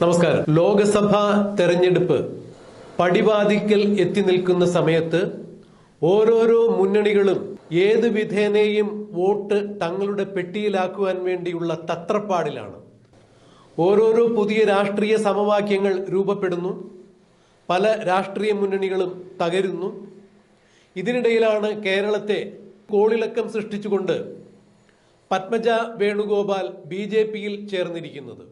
നമസ്കാരം. ലോകസഭാ തെരഞ്ഞെടുപ്പ് പടിവാതിക്കൽ എത്തി നിൽക്കുന്ന സമയത്ത് ഓരോരോ മുന്നണികളും ഏത് വിധേനയും വോട്ട് തങ്ങളുടെ പെട്ടിയിലാക്കുവാൻ വേണ്ടിയുള്ള തത്രപ്പാടിലാണ്. ഓരോരോ പുതിയ രാഷ്ട്രീയ സമവാക്യങ്ങൾ രൂപപ്പെടുന്നു. പല രാഷ്ട്രീയ മുന്നണികളും തകരുന്നു. ഇതിനിടയിലാണ് കേരളത്തെ കോളിളക്കം സൃഷ്ടിച്ചുകൊണ്ട് പത്മജ വേണുഗോപാൽ ബി ജെ പിയിൽ ചേർന്നിരിക്കുന്നത്.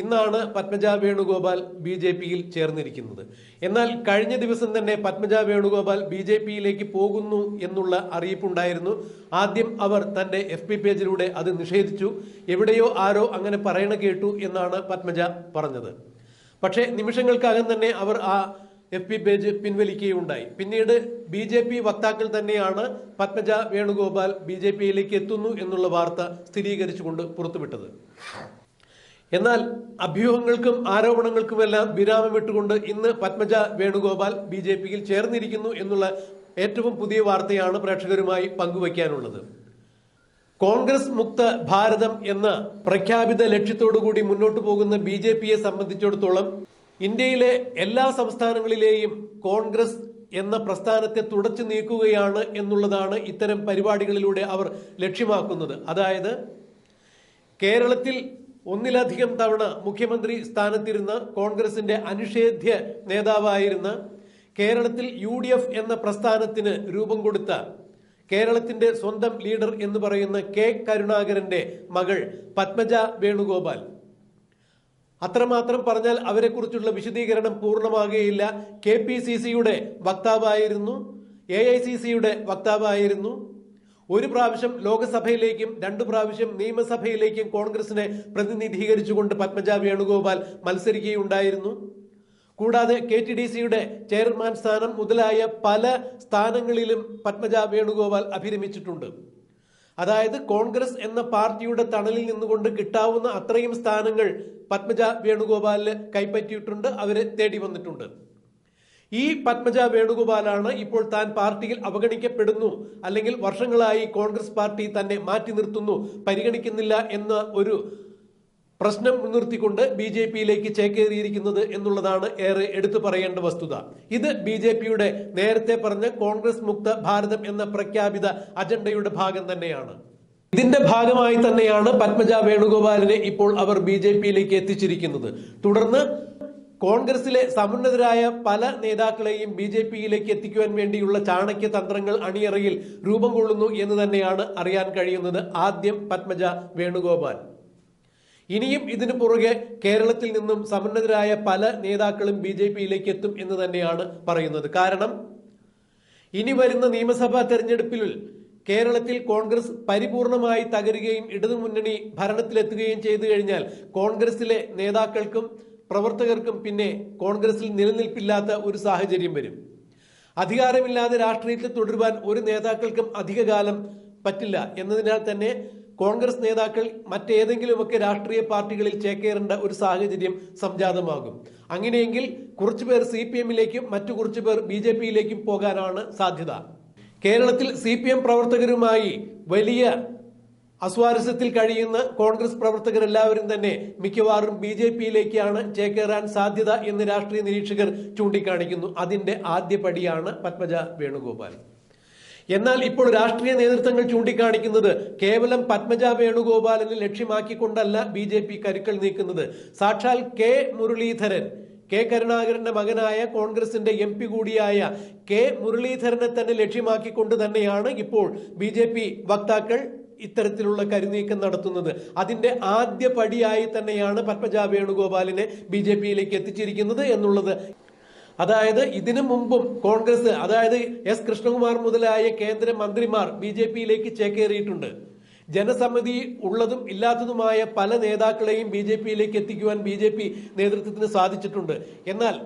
ഇന്നാണ് പത്മജ വേണുഗോപാൽ ബി ജെ പിയിൽ ചേർന്നിരിക്കുന്നത്. എന്നാൽ കഴിഞ്ഞ ദിവസം തന്നെ പത്മജ വേണുഗോപാൽ ബി ജെ പിയിലേക്ക് പോകുന്നു എന്നുള്ള അറിയിപ്പുണ്ടായിരുന്നു. ആദ്യം അവർ തന്റെ എഫ് പി പേജിലൂടെ അത് നിഷേധിച്ചു. എവിടെയോ ആരോ അങ്ങനെ പറയണ കേട്ടു എന്നാണ് പത്മജ പറഞ്ഞത്. പക്ഷേ നിമിഷങ്ങൾക്കകം തന്നെ അവർ ആ എഫ് പി പേജ് പിൻവലിക്കുകയുണ്ടായി. പിന്നീട് ബി ജെ പി വക്താക്കൾ തന്നെയാണ് പത്മജ വേണുഗോപാൽ ബി ജെ പിയിലേക്ക് എത്തുന്നു എന്നുള്ള വാർത്ത സ്ഥിരീകരിച്ചുകൊണ്ട് പുറത്തുവിട്ടത്. എന്നാൽ അഭ്യൂഹങ്ങൾക്കും ആരോപണങ്ങൾക്കുമെല്ലാം വിരാമം വിട്ടുകൊണ്ട് ഇന്ന് പത്മജ വേണുഗോപാൽ ബി ജെ പിയിൽ ചേർന്നിരിക്കുന്നു എന്നുള്ള ഏറ്റവും പുതിയ വാർത്തയാണ് പ്രേക്ഷകരുമായി പങ്കുവയ്ക്കാനുള്ളത്. കോൺഗ്രസ് മുക്ത ഭാരതം എന്ന പ്രഖ്യാപിത ലക്ഷ്യത്തോടുകൂടി മുന്നോട്ട് പോകുന്ന ബി ജെ പിയെ സംബന്ധിച്ചിടത്തോളം ഇന്ത്യയിലെ എല്ലാ സംസ്ഥാനങ്ങളിലെയും കോൺഗ്രസ് എന്ന പ്രസ്ഥാനത്തെ തുടച്ചു നീക്കുകയാണ് എന്നുള്ളതാണ് ഇത്തരം പരിപാടികളിലൂടെ അവർ ലക്ഷ്യമാക്കുന്നത്. അതായത് കേരളത്തിൽ ഒന്നിലധികം തവണ മുഖ്യമന്ത്രി സ്ഥാനത്തിരുന്ന കോൺഗ്രസിന്റെ അനിഷേധ്യ നേതാവായിരുന്ന കേരളത്തിൽ യു ഡി എഫ് എന്ന പ്രസ്ഥാനത്തിന് രൂപം കൊടുത്ത കേരളത്തിന്റെ സ്വന്തം ലീഡർ എന്ന് പറയുന്ന കെ കരുണാകരന്റെ മകൾ പത്മജ വേണുഗോപാൽ. അത്രമാത്രം പറഞ്ഞാൽ അവരെക്കുറിച്ചുള്ള വിശദീകരണം പൂർണമാകുകയില്ല. കെ പി സി സിയുടെ വക്താവായിരുന്നു. എ ഐ സി സിയുടെ വക്താവായിരുന്നു. ഒരു പ്രാവശ്യം ലോക്സഭയിലേക്കും രണ്ടു പ്രാവശ്യം നിയമസഭയിലേക്കും കോൺഗ്രസിനെ പ്രതിനിധീകരിച്ചുകൊണ്ട് പത്മജ വേണുഗോപാൽ മത്സരിക്കുകയുണ്ടായിരുന്നു. കൂടാതെ കെ ടി ഡി സിയുടെ ചെയർമാൻ സ്ഥാനം മുതലായ പല സ്ഥാനങ്ങളിലും പത്മജ വേണുഗോപാൽ അഭിരമിച്ചിട്ടുണ്ട്. അതായത് കോൺഗ്രസ് എന്ന പാർട്ടിയുടെ തണലിൽ നിന്നുകൊണ്ട് കിട്ടാവുന്ന അത്രയും സ്ഥാനങ്ങൾ പത്മജ വേണുഗോപാലിന് കൈപ്പറ്റിയിട്ടുണ്ട് അവരെ തേടി വന്നിട്ടുണ്ട്. ഈ പത്മജ വേണുഗോപാലാണ് ഇപ്പോൾ താൻ പാർട്ടിയിൽ അവഗണിക്കപ്പെടുന്നു. അല്ലെങ്കിൽ വർഷങ്ങളായി കോൺഗ്രസ് പാർട്ടി തന്നെ മാറ്റി നിർത്തുന്നു പരിഗണിക്കുന്നില്ല എന്ന ഒരു പ്രശ്നം മുൻനിർത്തിക്കൊണ്ട് ബി ജെ പിയിലേക്ക് ചേക്കേറിയിരിക്കുന്നത് എന്നുള്ളതാണ് ഏറെ എടുത്തു പറയേണ്ട വസ്തുത. ഇത് ബി ജെ പിയുടെ നേരത്തെ പറഞ്ഞ കോൺഗ്രസ് മുക്ത ഭാരതം എന്ന പ്രഖ്യാപിത അജണ്ടയുടെ ഭാഗം തന്നെയാണ്. ഇതിന്റെ ഭാഗമായി തന്നെയാണ് പത്മജ വേണുഗോപാലിനെ ഇപ്പോൾ അവർ ബി ജെ പിയിലേക്ക് എത്തിച്ചിരിക്കുന്നത്. തുടർന്ന് കോൺഗ്രസിലെ സമുന്നതരായ പല നേതാക്കളെയും ബി ജെ പിയിലേക്ക് എത്തിക്കുവാൻ വേണ്ടിയുള്ള ചാണക്യ തന്ത്രങ്ങൾ അണിയറയിൽ രൂപം കൊള്ളുന്നു എന്ന് തന്നെയാണ് അറിയാൻ കഴിയുന്നത് ആദ്യം പത്മജ വേണുഗോപാൽ. ഇനിയും ഇതിനു പുറകെ കേരളത്തിൽ നിന്നും സമുന്നതരായ പല നേതാക്കളും ബി ജെ പിയിലേക്ക് എത്തും എന്ന് തന്നെയാണ് പറയുന്നത്. കാരണം ഇനി വരുന്ന നിയമസഭാ തെരഞ്ഞെടുപ്പിൽ കേരളത്തിൽ കോൺഗ്രസ് പരിപൂർണമായി തകരുകയും ഇടതുമുന്നണി ഭരണത്തിലെത്തുകയും ചെയ്തു കഴിഞ്ഞാൽ കോൺഗ്രസിലെ നേതാക്കൾക്കും പ്രവർത്തകർക്കും പിന്നെ കോൺഗ്രസിൽ നിലനിൽപ്പില്ലാത്ത ഒരു സാഹചര്യം വരും. അധികാരമില്ലാതെ രാഷ്ട്രീയത്തിൽ തുടരുവാൻ ഒരു നേതാക്കൾക്കും അധികകാലം പറ്റില്ല എന്നതിനാൽ തന്നെ കോൺഗ്രസ് നേതാക്കൾ മറ്റേതെങ്കിലുമൊക്കെ രാഷ്ട്രീയ പാർട്ടികളിൽ ചേക്കേറേണ്ട ഒരു സാഹചര്യം സംജാതമാകും. അങ്ങനെയെങ്കിൽ കുറച്ചുപേർ സി പി എമ്മിലേക്കും മറ്റു കുറച്ചുപേർ ബി ജെ പിയിലേക്കും പോകാനാണ് സാധ്യത. കേരളത്തിൽ സി പി എം പ്രവർത്തകരുമായി വലിയ അസ്വാരസ്യത്തിൽ കഴിയുന്ന കോൺഗ്രസ് പ്രവർത്തകരെല്ലാവരും തന്നെ മിക്കവാറും ബി ജെ പിയിലേക്കാണ് ചേക്കേറാൻ സാധ്യത എന്ന് രാഷ്ട്രീയ നിരീക്ഷകർ ചൂണ്ടിക്കാണിക്കുന്നു. അതിന്റെ ആദ്യ പടിയാണ് പത്മജ വേണുഗോപാൽ. എന്നാൽ ഇപ്പോൾ രാഷ്ട്രീയ നേതൃത്വങ്ങൾ ചൂണ്ടിക്കാണിക്കുന്നത് കേവലം പത്മജ വേണുഗോപാലിനെ ലക്ഷ്യമാക്കിക്കൊണ്ടല്ല ബി ജെ പി കരുക്കൾ നീക്കുന്നത്. സാക്ഷാൽ കെ മുരളീധരൻ കെ കരുണാകരന്റെ മകനായ കോൺഗ്രസിന്റെ എം പി കൂടിയായ കെ മുരളീധരനെ തന്നെ ലക്ഷ്യമാക്കിക്കൊണ്ട് തന്നെയാണ് ഇപ്പോൾ ബി വക്താക്കൾ ഇത്തരത്തിലുള്ള കരുനീക്കം നടത്തുന്നത്. അതിന്റെ ആദ്യ പടിയായി തന്നെയാണ് പത്മജ വേണുഗോപാലിനെ ബി ജെ പിയിലേക്ക് എത്തിച്ചിരിക്കുന്നത് എന്നുള്ളത്. അതായത് ഇതിനു മുമ്പും കോൺഗ്രസ് അതായത് എസ് കൃഷ്ണകുമാർ മുതലായ കേന്ദ്ര മന്ത്രിമാർ ബി ജെ പിയിലേക്ക് ചേക്കേറിയിട്ടുണ്ട്. ജനസമിതി ഉള്ളതും ഇല്ലാത്തതുമായ പല നേതാക്കളെയും ബി ജെ പിയിലേക്ക് എത്തിക്കുവാൻ ബി ജെ പി നേതൃത്വത്തിന് സാധിച്ചിട്ടുണ്ട്. എന്നാൽ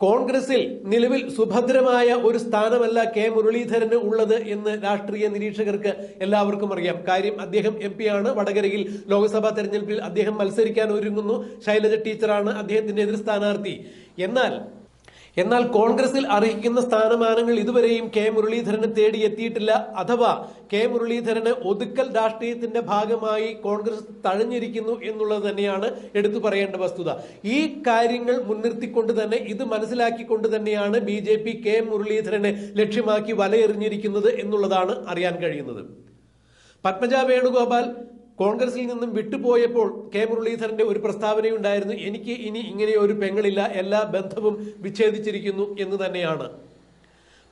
കോൺഗ്രസിൽ നിലവിൽ സുഭദ്രമായ ഒരു സ്ഥാനമല്ല കെ മുരളീധരന് ഉള്ളത് എന്ന് രാഷ്ട്രീയ നിരീക്ഷകർക്ക് എല്ലാവർക്കും അറിയാം. കാര്യം അദ്ദേഹം എം ആണ്. വടകരയിൽ ലോക്സഭാ തെരഞ്ഞെടുപ്പിൽ അദ്ദേഹം മത്സരിക്കാൻ ഒരുങ്ങുന്നു. ശൈലജ ടീച്ചറാണ് അദ്ദേഹത്തിന്റെ എതിർ സ്ഥാനാർത്ഥി. എന്നാൽ എന്നാൽ കോൺഗ്രസിൽ അർഹിക്കുന്ന സ്ഥാനമാനങ്ങൾ ഇതുവരെയും കെ മുരളീധരന് തേടിയെത്തിയിട്ടില്ല അഥവാ കെ മുരളീധരന് ഒതുക്കൽ രാഷ്ട്രീയത്തിന്റെ ഭാഗമായി കോൺഗ്രസ് തഴഞ്ഞിരിക്കുന്നു എന്നുള്ളത് തന്നെയാണ് എടുത്തു പറയേണ്ട വസ്തുത. ഈ കാര്യങ്ങൾ മുൻനിർത്തിക്കൊണ്ട് തന്നെ ഇത് മനസ്സിലാക്കിക്കൊണ്ട് തന്നെയാണ് ബി ജെ പി കെ മുരളീധരനെ ലക്ഷ്യമാക്കി വലയെറിഞ്ഞിരിക്കുന്നത് എന്നുള്ളതാണ് അറിയാൻ കഴിയുന്നത്. പത്മജ വേണുഗോപാൽ കോൺഗ്രസിൽ നിന്നും വിട്ടുപോയപ്പോൾ കെ മുരളീധരന്റെ ഒരു പ്രസ്താവനയുണ്ടായിരുന്നു എനിക്ക് ഇനി ഇങ്ങനെ ഒരു പെങ്ങളില്ല എല്ലാ ബന്ധവും വിച്ഛേദിച്ചിരിക്കുന്നു എന്ന് തന്നെയാണ്.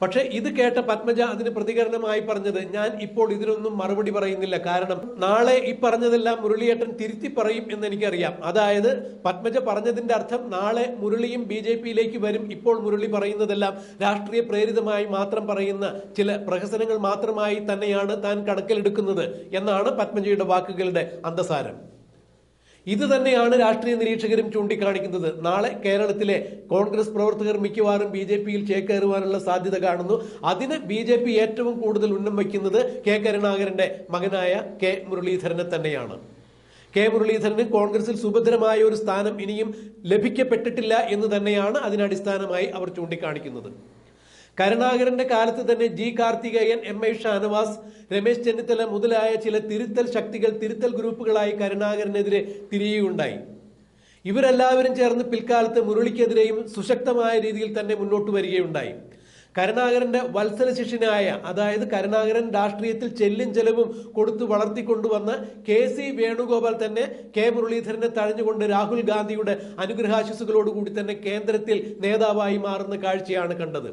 പക്ഷെ ഇത് കേട്ട പത്മജ അതിന് പ്രതികരണമായി പറഞ്ഞത് ഞാൻ ഇപ്പോൾ ഇതിനൊന്നും മറുപടി പറയുന്നില്ല. കാരണം നാളെ ഈ പറഞ്ഞതെല്ലാം മുരളിയേട്ടൻ തിരുത്തി പറയും എന്ന് എനിക്കറിയാം അതായത് പത്മജ പറഞ്ഞതിന്റെ അർത്ഥം നാളെ മുരളിയും ബി ജെ പിയിലേക്ക് വരും. ഇപ്പോൾ മുരളി പറയുന്നതെല്ലാം രാഷ്ട്രീയ പ്രേരിതമായി മാത്രം പറയുന്ന ചില പ്രഹസനങ്ങൾ മാത്രമായി തന്നെയാണ് താൻ കണക്കിലെടുക്കുന്നത് എന്നാണ് പത്മജയുടെ വാക്കുകളുടെ അന്തസാരം. ഇത് തന്നെയാണ് രാഷ്ട്രീയ നിരീക്ഷകരും ചൂണ്ടിക്കാണിക്കുന്നത്. നാളെ കേരളത്തിലെ കോൺഗ്രസ് പ്രവർത്തകർ മിക്കവാറും ബി ജെ പിയിൽ ചേക്കേറുവാനുള്ള സാധ്യത കാണുന്നു. അതിന് ബി ജെ പി ഏറ്റവും കൂടുതൽ ഉന്നം വയ്ക്കുന്നത് കെ കരുണാകരന്റെ മകനായ കെ മുരളീധരനെ തന്നെയാണ്. കെ മുരളീധരന് കോൺഗ്രസിൽ സുഭദ്രമായ ഒരു സ്ഥാനം ഇനിയും ലഭിക്കപ്പെട്ടിട്ടില്ല എന്ന് തന്നെയാണ് അതിനടിസ്ഥാനമായി അവർ ചൂണ്ടിക്കാണിക്കുന്നത്. കരുണാകരന്റെ കാലത്ത് തന്നെ G Karthikeyan M I Shanavas Ramesh Chennithala മുതലായ ചില തിരുത്തൽ ശക്തികൾ തിരുത്തൽ ഗ്രൂപ്പുകളായി കരുണാകരനെതിരെ തിരിയുകയുണ്ടായി. ഇവരെല്ലാവരും ചേർന്ന് പിൽക്കാലത്ത് മുരളിക്കെതിരെയും സുശക്തമായ രീതിയിൽ തന്നെ മുന്നോട്ട് വരികയുണ്ടായി. കരുണാകരന്റെ വത്സല ശിഷ്യനായ അതായത് കരുണാകരൻ രാഷ്ട്രീയത്തിൽ ചെല്ലും ചെലവും കൊടുത്തു വളർത്തിക്കൊണ്ടുവന്ന കെ സി വേണുഗോപാൽ തന്നെ കെ മുരളീധരനെ തഴഞ്ഞുകൊണ്ട് രാഹുൽ ഗാന്ധിയുടെ അനുഗ്രഹാശിസുകളോടുകൂടി തന്നെ കേന്ദ്രത്തിൽ നേതാവായി മാറുന്ന കാഴ്ചയാണ് കണ്ടത്.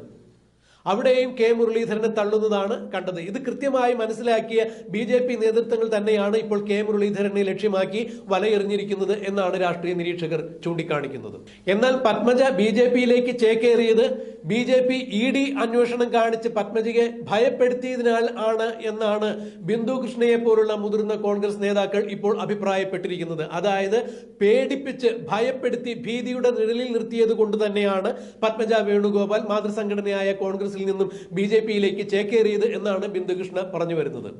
അവിടെയും കെ മുരളീധരനെ തള്ളുന്നതാണ് കണ്ടത്. ഇത് കൃത്യമായി മനസ്സിലാക്കിയ ബി ജെ പി നേതൃത്വങ്ങൾ തന്നെയാണ് ഇപ്പോൾ കെ മുരളീധരനെ ലക്ഷ്യമാക്കി വലയെറിഞ്ഞിരിക്കുന്നത് എന്നാണ് രാഷ്ട്രീയ നിരീക്ഷകർ ചൂണ്ടിക്കാണിക്കുന്നത്. എന്നാൽ പത്മജ ബി ജെ പിയിലേക്ക് ചേക്കേറിയത് B J P E D അന്വേഷണം കാണിച്ച് പത്മജയെ ഭയപ്പെടുത്തിയതിനാൽ ആണ് എന്നാണ് ബിന്ദു കൃഷ്ണയെ പോലുള്ള മുതിർന്ന കോൺഗ്രസ് നേതാക്കൾ ഇപ്പോൾ അഭിപ്രായപ്പെട്ടിരിക്കുന്നത്. അതായത് പേടിപ്പിച്ച് ഭയപ്പെടുത്തി ഭീതിയുടെ നിഴലിൽ നിർത്തിയത് കൊണ്ട് തന്നെയാണ് പത്മജ വേണുഗോപാൽ മാതൃസംഘടനയായ കോൺഗ്രസിൽ നിന്നും ബി ജെ പിയിലേക്ക് ചേക്കേറിയത് എന്നാണ് ബിന്ദുകൃഷ്ണ പറഞ്ഞു വരുന്നത്.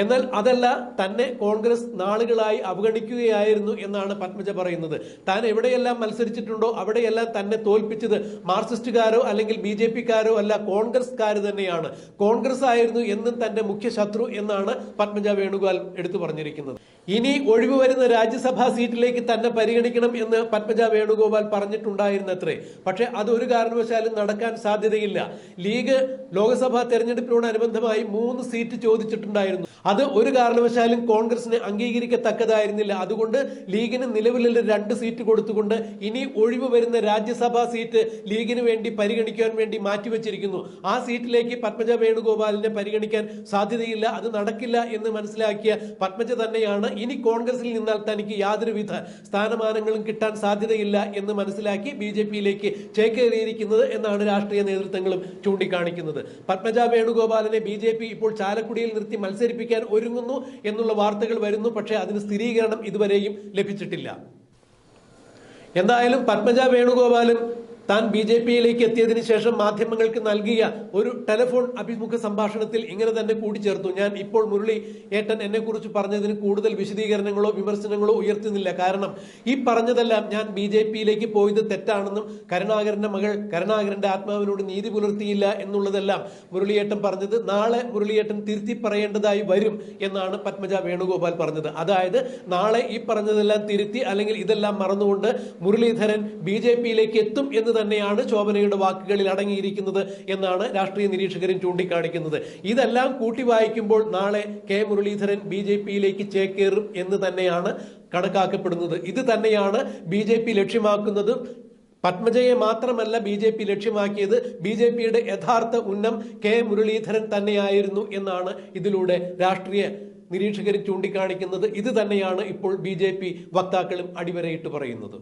എന്നാൽ അതല്ല തന്നെ കോൺഗ്രസ് നാളുകളായി അവഗണിക്കുകയായിരുന്നു എന്നാണ് പത്മജ പറയുന്നത്. താൻ എവിടെയെല്ലാം മത്സരിച്ചിട്ടുണ്ടോ അവിടെയെല്ലാം തന്നെ തോൽപ്പിച്ചത് മാർക്സിസ്റ്റുകാരോ അല്ലെങ്കിൽ ബി ജെ പിക്കാരോ അല്ല കോൺഗ്രസ്കാർ തന്നെയാണ്. കോൺഗ്രസ് ആയിരുന്നു എന്നും തന്റെ മുഖ്യ ശത്രു എന്നാണ് പത്മജ വേണുഗോപാൽ എടുത്തു പറഞ്ഞിരിക്കുന്നത്. ഇനി ഒഴിവ് വരുന്ന രാജ്യസഭാ സീറ്റിലേക്ക് തന്നെ പരിഗണിക്കണം എന്ന് പത്മജ വേണുഗോപാൽ പറഞ്ഞിട്ടുണ്ടായിരുന്നത്രേ. പക്ഷെ അത് ഒരു കാരണവശാലും നടക്കാൻ സാധ്യതയില്ല. ലീഗ് ലോക്സഭാ തെരഞ്ഞെടുപ്പിനോടനുബന്ധമായി മൂന്ന് സീറ്റ് ചോദിച്ചിട്ടുണ്ടായിരുന്നു. അത് ഒരു കാരണവശാലും കോൺഗ്രസിന് അംഗീകരിക്കത്തക്കതായിരുന്നില്ല. അതുകൊണ്ട് ലീഗിന് നിലവിലുള്ള രണ്ട് സീറ്റ് കൊടുത്തുകൊണ്ട് ഇനി ഒഴിവ് വരുന്ന രാജ്യസഭാ സീറ്റ് ലീഗിന് വേണ്ടി പരിഗണിക്കാൻ വേണ്ടി മാറ്റിവെച്ചിരിക്കുന്നു. ആ സീറ്റിലേക്ക് പത്മജ വേണുഗോപാലിനെ പരിഗണിക്കാൻ സാധ്യതയില്ല. അത് നടക്കില്ല എന്ന് മനസ്സിലാക്കിയ പത്മജ തന്നെയാണ് ഇനി കോൺഗ്രസിൽ നിന്നാൽ തനിക്ക് യാതൊരുവിധ സ്ഥാനമാനങ്ങളും കിട്ടാൻ സാധ്യതയില്ല എന്ന് മനസ്സിലാക്കി ബി ജെ പിയിലേക്ക് ചേക്കേറിയിരിക്കുന്നത് എന്നാണ് രാഷ്ട്രീയ നേതൃത്വങ്ങളും ചൂണ്ടിക്കാണിക്കുന്നത്. പത്മജ വേണുഗോപാലിനെ ബി ജെ പി ഇപ്പോൾ ചാലക്കുടിയിൽ നിർത്തി മത്സരിപ്പിക്കാൻ ഒരുങ്ങുന്നു എന്നുള്ള വാർത്തകൾ വരുന്നു. പക്ഷേ അതിന് സ്ഥിരീകരണം ഇതുവരെയും ലഭിച്ചിട്ടില്ല. എന്തായാലും പത്മജ വേണുഗോപാലും താൻ ബി ജെ പിയിലേക്ക് എത്തിയതിനു ശേഷം മാധ്യമങ്ങൾക്ക് നൽകിയ ഒരു ടെലിഫോൺ അഭിമുഖ സംഭാഷണത്തിൽ ഇങ്ങനെ തന്നെ കൂട്ടിച്ചേർത്തു ഞാൻ ഇപ്പോൾ മുരളി ഏട്ടൻ എന്നെ കുറിച്ച് പറഞ്ഞതിന് കൂടുതൽ വിശദീകരണങ്ങളോ വിമർശനങ്ങളോ ഉയർത്തുന്നില്ല. കാരണം ഈ പറഞ്ഞതെല്ലാം ഞാൻ ബി ജെ പിയിലേക്ക് പോയത് തെറ്റാണെന്നും കരുണാകരന്റെ മകൾ കരുണാകരന്റെ ആത്മാവിനോട് നീതി പുലർത്തിയില്ല എന്നുള്ളതെല്ലാം മുരളിയേട്ടൻ പറഞ്ഞത് നാളെ മുരളിയേട്ടൻ തിരുത്തി പറയേണ്ടതായി വരും എന്നാണ് പത്മജ വേണുഗോപാൽ പറഞ്ഞത്. അതായത് നാളെ ഈ പറഞ്ഞതെല്ലാം തിരുത്തി അല്ലെങ്കിൽ ഇതെല്ലാം മറന്നുകൊണ്ട് മുരളീധരൻ ബി ജെ പിയിലേക്ക് എത്തും എന്ന് തന്നെയാണ് ശോഭനയുടെ വാക്കുകളിൽ അടങ്ങിയിരിക്കുന്നത് എന്നാണ് രാഷ്ട്രീയ നിരീക്ഷകരും ചൂണ്ടിക്കാണിക്കുന്നത്. ഇതെല്ലാം കൂട്ടി വായിക്കുമ്പോൾ നാളെ കെ മുരളീധരൻ ബി ജെ പിയിലേക്ക് ചേക്കേറും എന്ന് തന്നെയാണ് കണക്കാക്കപ്പെടുന്നത്. ഇത് തന്നെയാണ് ബി ജെ പി ലക്ഷ്യമാക്കുന്നതും. പത്മജയെ മാത്രമല്ല ബി ജെ പി ലക്ഷ്യമാക്കിയത്. ബി ജെ പിയുടെ യഥാർത്ഥ ഉന്നം കെ മുരളീധരൻ തന്നെയായിരുന്നു എന്നാണ് ഇതിലൂടെ രാഷ്ട്രീയ നിരീക്ഷകർ ചൂണ്ടിക്കാണിക്കുന്നത്. ഇത് തന്നെയാണ് ഇപ്പോൾ ബി വക്താക്കളും അടിവരയിട്ട് പറയുന്നത്.